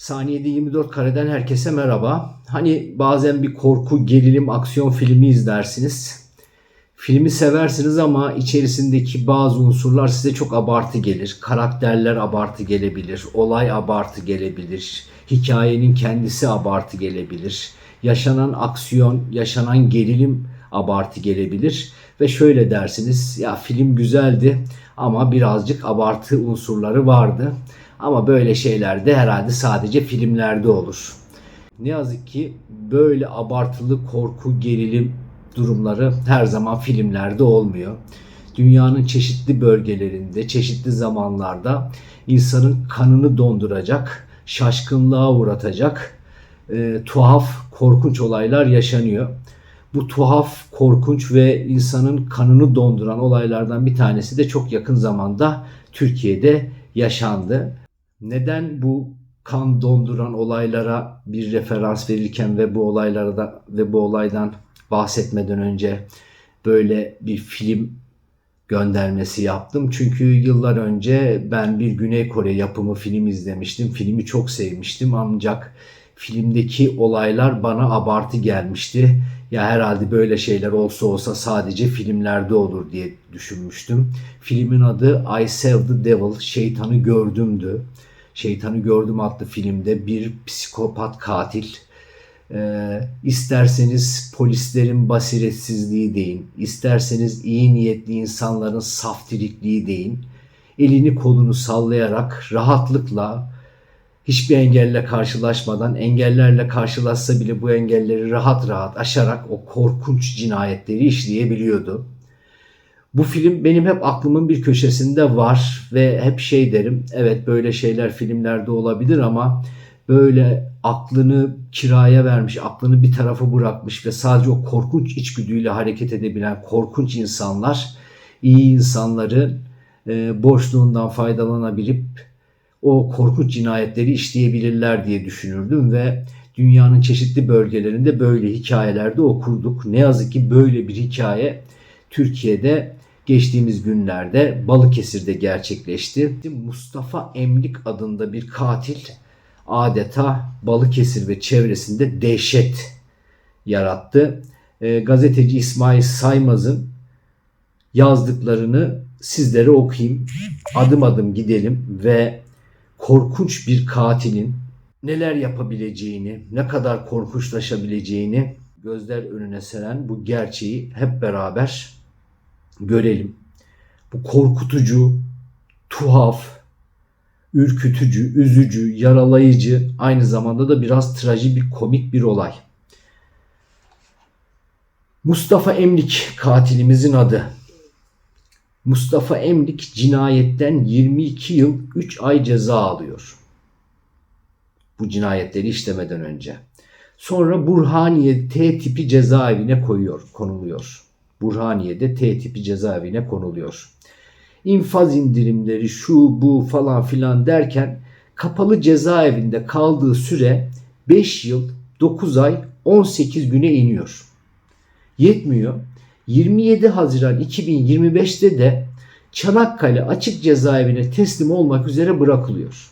Saniyede 24 kareden herkese merhaba. Hani bazen bir korku, gerilim, aksiyon filmi izlersiniz. Filmi seversiniz ama içerisindeki bazı unsurlar size çok abartı gelir. Karakterler abartı gelebilir, olay abartı gelebilir, hikayenin kendisi abartı gelebilir. Yaşanan aksiyon, yaşanan gerilim abartı gelebilir ve şöyle dersiniz ya film güzeldi ama birazcık abartı unsurları vardı. Ama böyle şeyler de herhalde sadece filmlerde olur. Ne yazık ki böyle abartılı korku, gerilim durumları her zaman filmlerde olmuyor. Dünyanın çeşitli bölgelerinde, çeşitli zamanlarda insanın kanını donduracak, şaşkınlığa uğratacak e, tuhaf, korkunç olaylar yaşanıyor. Bu tuhaf, korkunç ve insanın kanını donduran olaylardan bir tanesi de çok yakın zamanda Türkiye'de yaşandı. Neden bu kan donduran olaylara bir referans verirken ve bu olaylara da ve bu olaydan bahsetmeden önce böyle bir film göndermesi yaptım. Çünkü yıllar önce ben bir Güney Kore yapımı film izlemiştim. Filmi çok sevmiştim ancak filmdeki olaylar bana abartı gelmişti. Ya herhalde böyle şeyler olsa olsa sadece filmlerde olur diye düşünmüştüm. Filmin adı I Saw the Devil, Şeytanı Gördüm'dü. Şeytanı Gördüm adlı filmde bir psikopat katil ee, isterseniz polislerin basiretsizliği deyin, isterseniz iyi niyetli insanların saftirikliği deyin. Elini kolunu sallayarak rahatlıkla hiçbir engelle karşılaşmadan engellerle karşılaşsa bile bu engelleri rahat rahat aşarak o korkunç cinayetleri işleyebiliyordu. Bu film benim hep aklımın bir köşesinde var ve hep şey derim. Evet böyle şeyler filmlerde olabilir ama böyle aklını kiraya vermiş, aklını bir tarafa bırakmış ve sadece o korkunç içgüdüyle hareket edebilen korkunç insanlar iyi insanların e, boşluğundan faydalanabilip o korkunç cinayetleri işleyebilirler diye düşünürdüm ve dünyanın çeşitli bölgelerinde böyle hikayelerde okurduk. Ne yazık ki böyle bir hikaye Türkiye'de geçtiğimiz günlerde Balıkesir'de gerçekleşti. Mustafa Emlik adında bir katil adeta Balıkesir ve çevresinde dehşet yarattı. E, gazeteci İsmail Saymaz'ın yazdıklarını sizlere okuyayım. Adım adım gidelim ve korkunç bir katilin neler yapabileceğini, ne kadar korkunçlaşabileceğini gözler önüne seren bu gerçeği hep beraber görelim. Bu korkutucu, tuhaf, ürkütücü, üzücü, yaralayıcı, aynı zamanda da biraz trajik komik bir olay. Mustafa Emlik katilimizin adı. Mustafa Emlik cinayetten 22 yıl 3 ay ceza alıyor. Bu cinayetleri işlemeden önce. Sonra Burhaniye T tipi cezaevine koyuyor, konuluyor. Burhaniye'de T tipi cezaevine konuluyor. İnfaz indirimleri şu bu falan filan derken kapalı cezaevinde kaldığı süre 5 yıl 9 ay 18 güne iniyor. Yetmiyor. 27 Haziran 2025'te de Çanakkale açık cezaevine teslim olmak üzere bırakılıyor.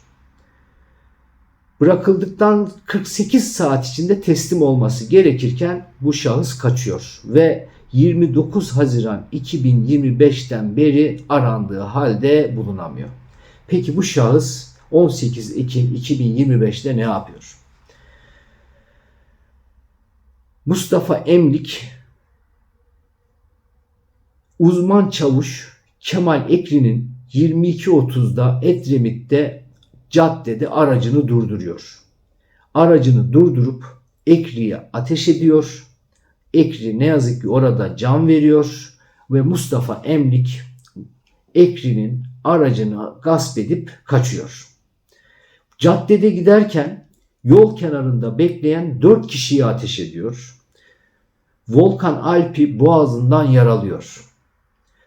Bırakıldıktan 48 saat içinde teslim olması gerekirken bu şahıs kaçıyor ve 29 Haziran 2025'ten beri arandığı halde bulunamıyor. Peki bu şahıs 18 Ekim 2025'te ne yapıyor? Mustafa Emlik uzman çavuş Kemal Ekri'nin 22.30'da Edremit'te caddede aracını durduruyor. Aracını durdurup Ekri'ye ateş ediyor. Ekri ne yazık ki orada can veriyor ve Mustafa Emlik Ekri'nin aracını gasp edip kaçıyor. Caddede giderken yol kenarında bekleyen 4 kişiyi ateş ediyor. Volkan Alp'i boğazından yaralıyor.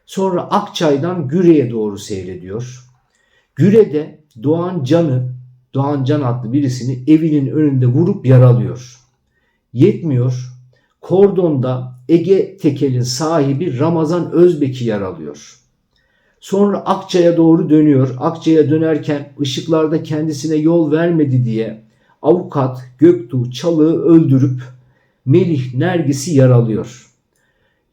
Sonra Akçay'dan Güre'ye doğru seyrediyor. Güre'de Doğan Can'ı, Doğan Can adlı birisini evinin önünde vurup yaralıyor. Yetmiyor. Kordon'da Ege Tekel'in sahibi Ramazan Özbek'i yaralıyor. Sonra Akçay'a doğru dönüyor. Akçay'a dönerken ışıklarda kendisine yol vermedi diye avukat Göktuğ Çalık'ı öldürüp Melih Nergis'i yaralıyor.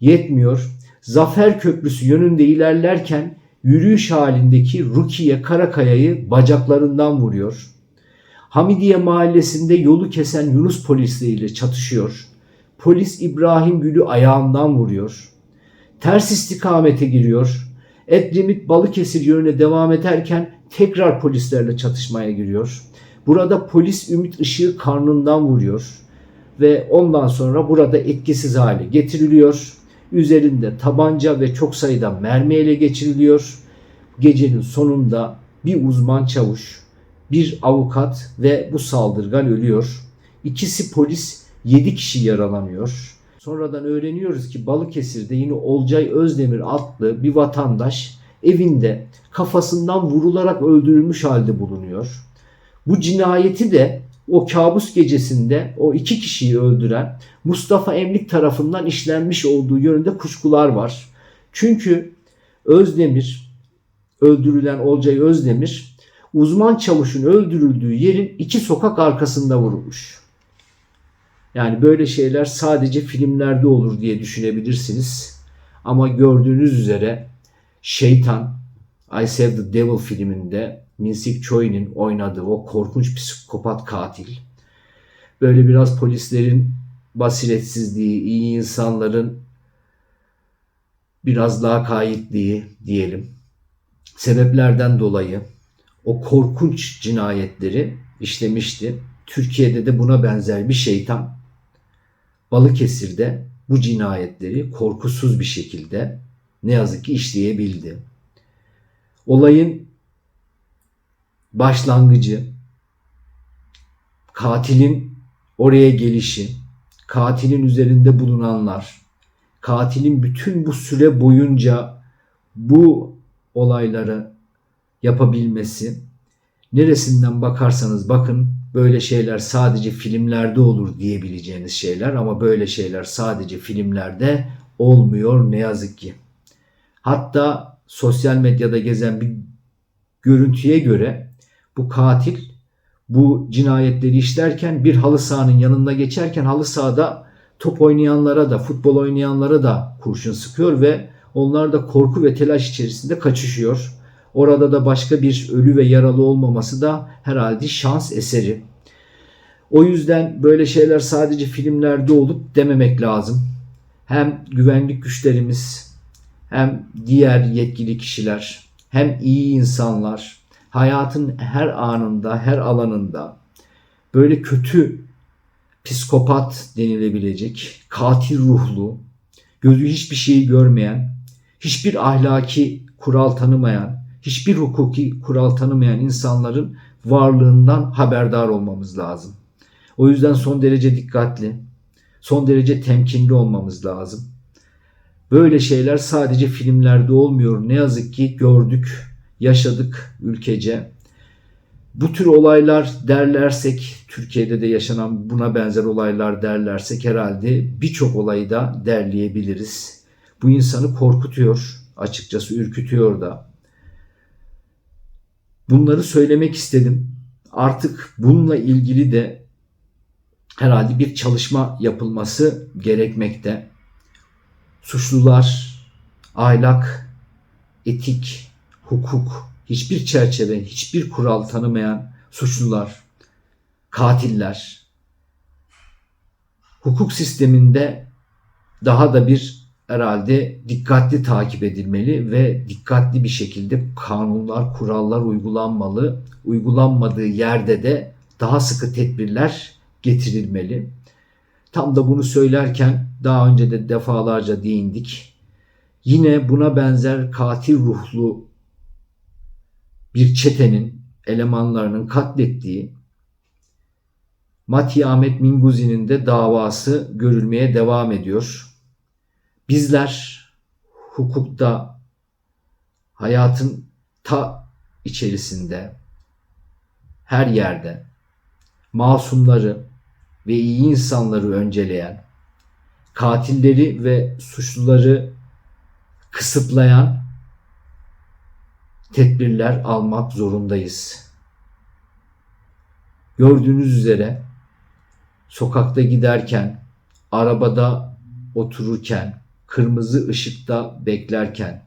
Yetmiyor. Zafer Köprüsü yönünde ilerlerken yürüyüş halindeki Rukiye Karakaya'yı bacaklarından vuruyor. Hamidiye mahallesinde yolu kesen Yunus polisleriyle çatışıyor. Polis İbrahim Gül'ü ayağından vuruyor. Ters istikamete giriyor. Edremit Balıkesir yönüne devam ederken tekrar polislerle çatışmaya giriyor. Burada polis Ümit Işık'ı karnından vuruyor ve ondan sonra burada etkisiz hale getiriliyor. Üzerinde tabanca ve çok sayıda mermi ele geçiriliyor. Gecenin sonunda bir uzman çavuş, bir avukat ve bu saldırgan ölüyor. İkisi polis, 7 kişi yaralanıyor. Sonradan öğreniyoruz ki Balıkesir'de yine Olcay Özdemir adlı bir vatandaş evinde kafasından vurularak öldürülmüş halde bulunuyor. Bu cinayeti de o kabus gecesinde o iki kişiyi öldüren Mustafa Emlik tarafından işlenmiş olduğu yönünde kuşkular var. Çünkü Özdemir, öldürülen Olcay Özdemir uzman çavuşun öldürüldüğü yerin iki sokak arkasında vurulmuş. Yani böyle şeyler sadece filmlerde olur diye düşünebilirsiniz. Ama gördüğünüz üzere Şeytan, I Save the Devil filminde Minsik Choi'nin oynadığı o korkunç psikopat katil. Böyle biraz polislerin basiretsizliği, iyi insanların biraz daha kayıtliği diyelim. Sebeplerden dolayı o korkunç cinayetleri işlemişti. Türkiye'de de buna benzer bir şeytan Balıkesir'de bu cinayetleri korkusuz bir şekilde ne yazık ki işleyebildi. Olayın başlangıcı, katilin oraya gelişi, katilin üzerinde bulunanlar, katilin bütün bu süre boyunca bu olayları yapabilmesi, neresinden bakarsanız bakın böyle şeyler sadece filmlerde olur diyebileceğiniz şeyler ama böyle şeyler sadece filmlerde olmuyor ne yazık ki. Hatta sosyal medyada gezen bir görüntüye göre bu katil bu cinayetleri işlerken bir halı sahanın yanında geçerken halı sahada top oynayanlara da futbol oynayanlara da kurşun sıkıyor ve onlar da korku ve telaş içerisinde kaçışıyor. Orada da başka bir ölü ve yaralı olmaması da herhalde şans eseri. O yüzden böyle şeyler sadece filmlerde olup dememek lazım. Hem güvenlik güçlerimiz hem diğer yetkili kişiler hem iyi insanlar hayatın her anında, her alanında böyle kötü psikopat denilebilecek, katil ruhlu, gözü hiçbir şeyi görmeyen, hiçbir ahlaki kural tanımayan, hiçbir hukuki kural tanımayan insanların varlığından haberdar olmamız lazım. O yüzden son derece dikkatli, son derece temkinli olmamız lazım. Böyle şeyler sadece filmlerde olmuyor. Ne yazık ki gördük, yaşadık ülkece. Bu tür olaylar derlersek, Türkiye'de de yaşanan buna benzer olaylar derlersek herhalde birçok olayı da derleyebiliriz. Bu insanı korkutuyor, açıkçası ürkütüyor da. Bunları söylemek istedim. Artık bununla ilgili de herhalde bir çalışma yapılması gerekmekte. Suçlular, ahlak, etik, hukuk, hiçbir çerçeve, hiçbir kural tanımayan suçlular, katiller, hukuk sisteminde daha da bir herhalde dikkatli takip edilmeli ve dikkatli bir şekilde kanunlar, kurallar uygulanmalı. Uygulanmadığı yerde de daha sıkı tedbirler getirilmeli. Tam da bunu söylerken daha önce de defalarca değindik. Yine buna benzer katil ruhlu bir çetenin elemanlarının katlettiği Mati Ahmet Minguzi'nin de davası görülmeye devam ediyor. Bizler hukukta hayatın ta içerisinde her yerde masumları ve iyi insanları önceleyen, katilleri ve suçluları kısıtlayan tedbirler almak zorundayız. Gördüğünüz üzere sokakta giderken, arabada otururken, kırmızı ışıkta beklerken,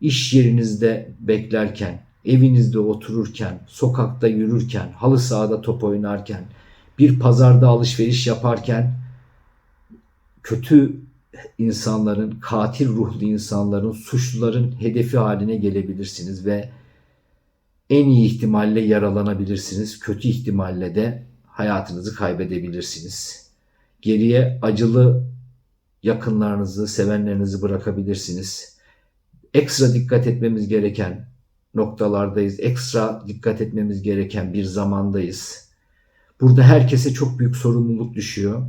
iş yerinizde beklerken, evinizde otururken, sokakta yürürken, halı sahada top oynarken, bir pazarda alışveriş yaparken kötü insanların, katil ruhlu insanların, suçluların hedefi haline gelebilirsiniz ve en iyi ihtimalle yaralanabilirsiniz. Kötü ihtimalle de hayatınızı kaybedebilirsiniz. Geriye acılı yakınlarınızı, sevenlerinizi bırakabilirsiniz. Ekstra dikkat etmemiz gereken noktalardayız. Ekstra dikkat etmemiz gereken bir zamandayız. Burada herkese çok büyük sorumluluk düşüyor.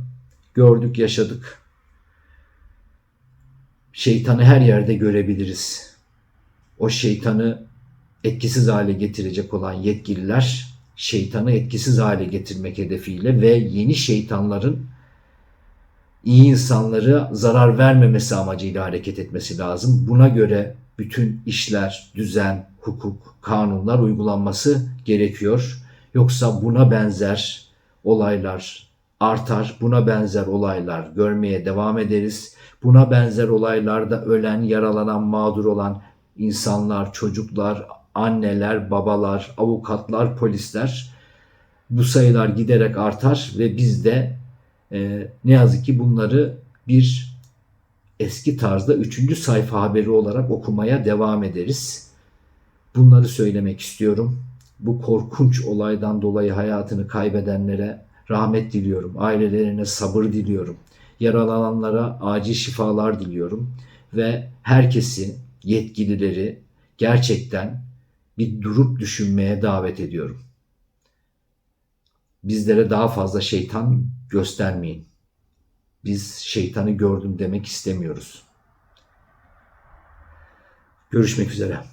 Gördük, yaşadık. Şeytanı her yerde görebiliriz. O şeytanı etkisiz hale getirecek olan yetkililer şeytanı etkisiz hale getirmek hedefiyle ve yeni şeytanların iyi insanları zarar vermemesi amacıyla hareket etmesi lazım. Buna göre bütün işler, düzen, hukuk, kanunlar uygulanması gerekiyor. Yoksa buna benzer olaylar artar. Buna benzer olaylar görmeye devam ederiz. Buna benzer olaylarda ölen, yaralanan, mağdur olan insanlar, çocuklar, anneler, babalar, avukatlar, polisler bu sayılar giderek artar ve biz de e, ne yazık ki bunları bir eski tarzda üçüncü sayfa haberi olarak okumaya devam ederiz. Bunları söylemek istiyorum. Bu korkunç olaydan dolayı hayatını kaybedenlere rahmet diliyorum. Ailelerine sabır diliyorum. Yaralananlara acil şifalar diliyorum. Ve herkesi, yetkilileri gerçekten bir durup düşünmeye davet ediyorum. Bizlere daha fazla şeytan göstermeyin. Biz şeytanı gördüm demek istemiyoruz. Görüşmek üzere.